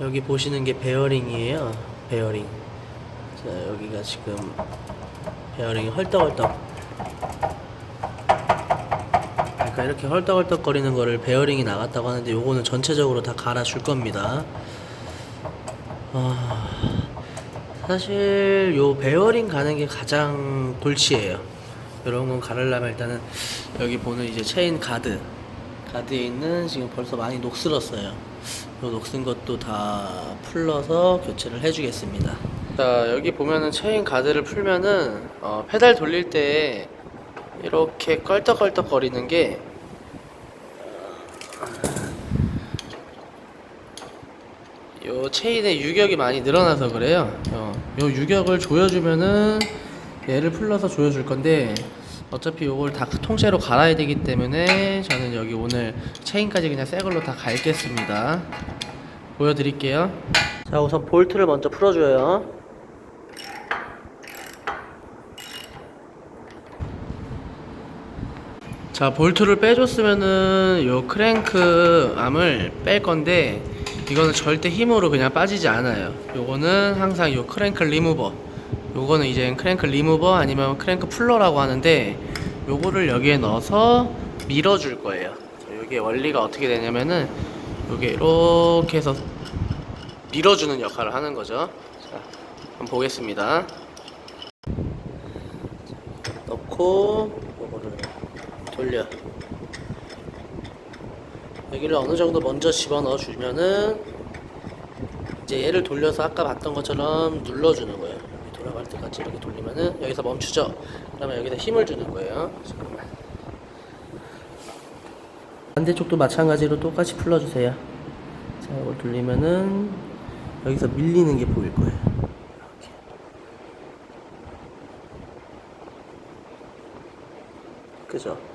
여기 보시는 게 베어링이에요. 베어링. 자, 여기가 지금 베어링이 헐떡헐떡. 그러니까 이렇게 헐떡헐떡 거리는 거를 베어링이 나갔다고 하는데 요거는 전체적으로 다 갈아줄 겁니다. 아, 사실 요 베어링 가는 게 가장 골치예요. 이런 건 가르려면 일단은 여기 보는 이제 체인 가드 가드에 있는 지금 벌써 많이 녹슬었어요. 요 녹슨 것도 다 풀러서 교체를 해주겠습니다. 자 여기 보면은 체인 가드를 풀면은 어, 페달 돌릴 때 이렇게 껄떡껄떡 거리는 게 요 체인의 유격이 많이 늘어나서 그래요. 어, 요 유격을 조여주면은 얘를 풀러서 조여줄 건데 어차피 요걸 다 통째로 갈아야 되기 때문에 저는 여기 오늘 체인까지 그냥 새 걸로 다 갈겠습니다. 보여드릴게요. 자 우선 볼트를 먼저 풀어줘요. 자 볼트를 빼줬으면은 요 크랭크 암을 뺄 건데 이거는 절대 힘으로 그냥 빠지지 않아요 요거는 항상 요 크랭크 리무버 요거는 이제 크랭크 리무버 아니면 크랭크 풀러라고 하는데 요거를 여기에 넣어서 밀어 줄 거예요. 자, 요게 원리가 어떻게 되냐면은 요게 이렇게 해서 밀어주는 역할을 하는 거죠. 자 한번 보겠습니다. 넣고 요거를 돌려. 여기를 어느 정도 먼저 집어넣어 주면은 이제 얘를 돌려서 아까 봤던 것처럼 눌러주는 거예요 때까지 이렇게 돌리면은 여기서 멈추죠? 그러면 여기서 힘을 주는 거예요. 반대쪽도 마찬가지로 똑같이 풀러주세요. 자 이걸 돌리면은 여기서 밀리는 게 보일 거예요. 그죠?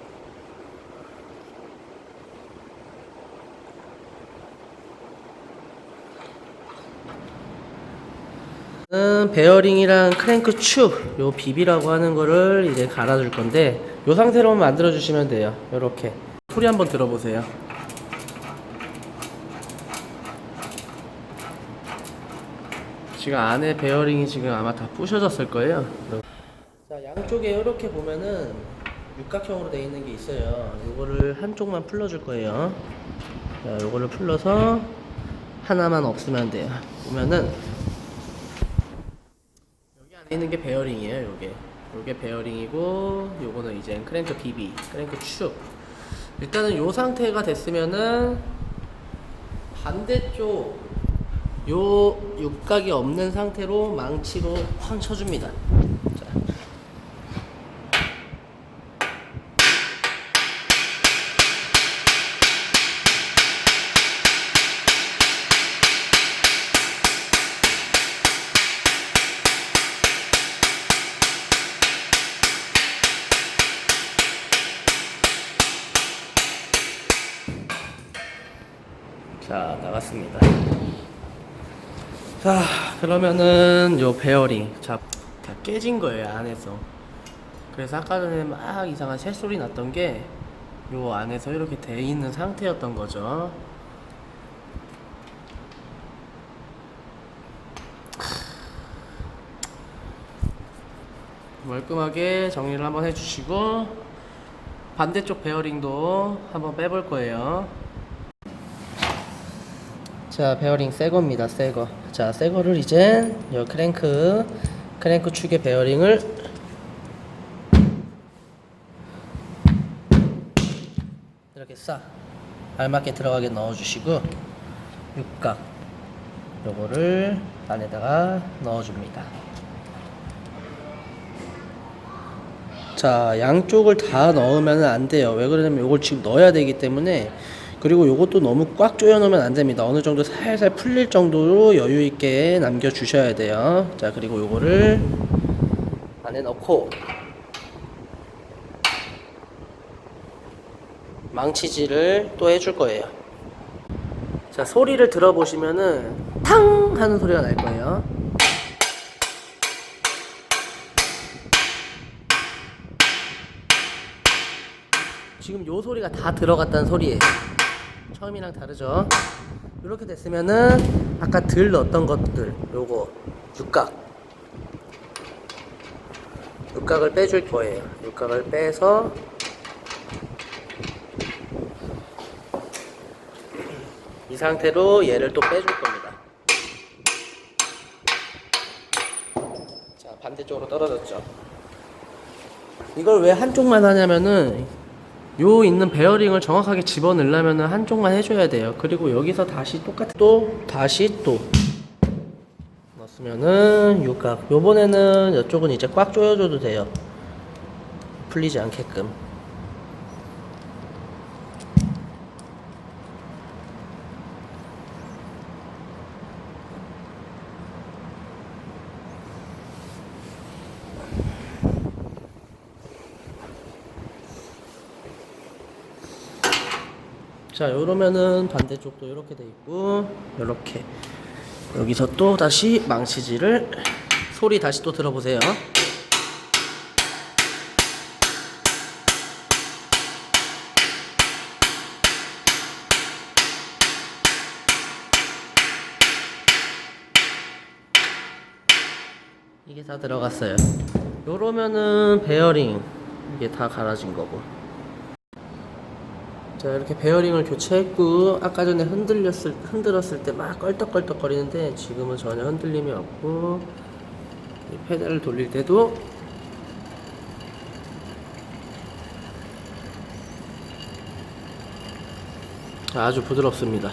베어링이랑 크랭크 축, 요 비비라고 하는 거를 이제 갈아줄 건데 요 상태로만 만들어 주시면 돼요. 요렇게 소리 한번 들어보세요. 지금 안에 베어링이 지금 아마 다 부셔졌을 거예요. 자 양쪽에 이렇게 보면은 육각형으로 되어 있는 게 있어요. 요거를 한쪽만 풀러 줄 거예요. 자 요거를 풀러서 하나만 없으면 돼요. 보면은 있는 게 베어링이에요, 요게. 요게 베어링이고, 요거는 이제 크랭크 비비, 크랭크 축. 일단은 요 상태가 됐으면은 반대쪽 요 육각이 없는 상태로 망치로 쾅 쳐줍니다. 자. 자 나갔습니다. 자 그러면은 요 베어링 자 다 깨진 거예요 안에서. 그래서 아까 전에 막 이상한 새소리 났던 게 요 안에서 이렇게 돼 있는 상태였던 거죠. 멀끔하게 정리를 한번 해주시고 반대쪽 베어링도 한번 빼볼 거예요. 자 베어링 새 겁니다 새 거. 자 새 거를 이제 요 크랭크 크랭크 축의 베어링을 이렇게 싹 알맞게 들어가게 넣어주시고 육각 요거를 안에다가 넣어줍니다. 자 양쪽을 다 넣으면 안 돼요 왜 그러냐면 요걸 지금 넣어야 되기 때문에 그리고 요것도 너무 꽉 조여 놓으면 안 됩니다. 어느 정도 살살 풀릴 정도로 여유 있게 남겨 주셔야 돼요. 자 그리고 요거를 안에 넣고 망치질을 또 해줄 거예요. 자 소리를 들어보시면은 탕 하는 소리가 날 거예요. 지금 요 소리가 다 들어갔다는 소리예요. 처음이랑 다르죠? 이렇게 됐으면은 아까 들 넣었던 것들 요거 육각. 육각을 빼줄 거예요. 육각을 빼서 이 상태로 얘를 또 빼줄 겁니다. 자 반대쪽으로 떨어졌죠? 이걸 왜 한쪽만 하냐면은 요 있는 베어링을 정확하게 집어넣으려면 한쪽만 해줘야 돼요. 그리고 여기서 다시 똑같이 또 다시 또 넣었으면은 육각. 요번에는 이쪽은 이제 꽉 조여줘도 돼요. 풀리지 않게끔. 자, 요러면은 반대쪽도 이렇게 돼 있고, 요렇게. 여기서 또 다시 망치질을, 소리 다시 또 들어보세요. 이게 다 들어갔어요. 요러면은 베어링, 이게 다 갈아진 거고. 자 이렇게 베어링을 교체했고 아까 전에 흔들렸을 흔들었을 때 막 껄떡껄떡 거리는데 지금은 전혀 흔들림이 없고 이 페달을 돌릴 때도 아주 부드럽습니다.